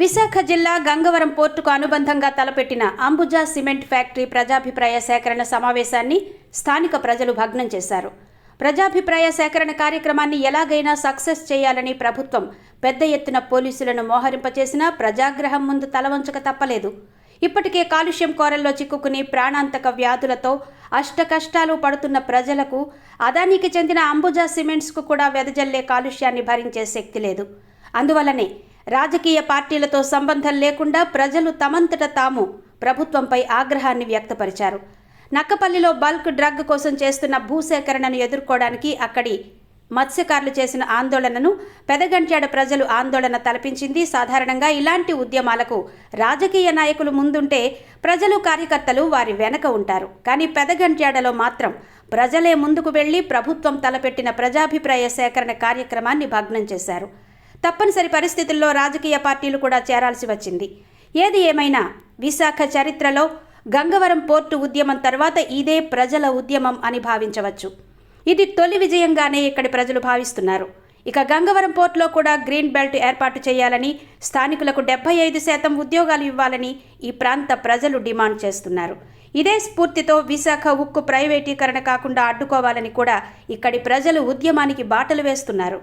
విశాఖ జిల్లా గంగవరం పోర్టుకు అనుబంధంగా తలపెట్టిన అంబుజా సిమెంట్ ఫ్యాక్టరీ ప్రజాభిప్రాయ సేకరణ సమావేశాన్ని స్థానిక ప్రజలు భగ్నం చేశారు. ప్రజాభిప్రాయ సేకరణ కార్యక్రమాన్ని ఎలాగైనా సక్సెస్ చేయాలని ప్రభుత్వం పెద్ద ఎత్తున పోలీసులను మోహరింపచేసినా ప్రజాగ్రహం ముందు తలవంచక తప్పలేదు. ఇప్పటికే కాలుష్యం కోరల్లో చిక్కుకుని ప్రాణాంతక వ్యాధులతో అష్టకష్టాలు పడుతున్న ప్రజలకు అదానికి చెందిన అంబుజా సిమెంట్స్కు కూడా వెదజల్లే కాలుష్యాన్ని భరించే శక్తి లేదు. అందువల్లనే రాజకీయ పార్టీలతో సంబంధం లేకుండా ప్రజలు తమంతట తాము ప్రభుత్వంపై ఆగ్రహాన్ని వ్యక్తపరిచారు. నక్కపల్లిలో బల్క్ డ్రగ్ కోసం చేస్తున్న భూసేకరణను ఎదుర్కోవడానికి అక్కడి మత్స్యకారులు చేసిన ఆందోళనను పెదగంట్యాడ ప్రజలు ఆందోళన తలపించింది. సాధారణంగా ఇలాంటి ఉద్యమాలకు రాజకీయ నాయకులు ముందుంటే ప్రజలు కార్యకర్తలు వారి వెనక ఉంటారు. కానీ పెదగంట్యాడలో మాత్రం ప్రజలే ముందుకు వెళ్ళి ప్రభుత్వం తలపెట్టిన ప్రజాభిప్రాయ సేకరణ కార్యక్రమాన్ని భగ్నం చేశారు. తప్పనిసరి పరిస్థితుల్లో రాజకీయ పార్టీలు కూడా చేరాల్సి వచ్చింది. ఏది ఏమైనా విశాఖ చరిత్రలో గంగవరం పోర్టు ఉద్యమం తర్వాత ఇదే ప్రజల ఉద్యమం అని భావించవచ్చు. ఇది తొలి విజయంగానే ఇక్కడి ప్రజలు భావిస్తున్నారు. ఇక గంగవరం పోర్టులో కూడా గ్రీన్ బెల్ట్ ఏర్పాటు చేయాలని స్థానికులకు డెబ్బై ఐదు శాతం ఉద్యోగాలు ఇవ్వాలని ఈ ప్రాంత ప్రజలు డిమాండ్ చేస్తున్నారు. ఇదే స్ఫూర్తితో విశాఖ ఉక్కు ప్రైవేటీకరణ కాకుండా అడ్డుకోవాలని కూడా ఇక్కడి ప్రజలు ఉద్యమానికి బాటలు వేస్తున్నారు.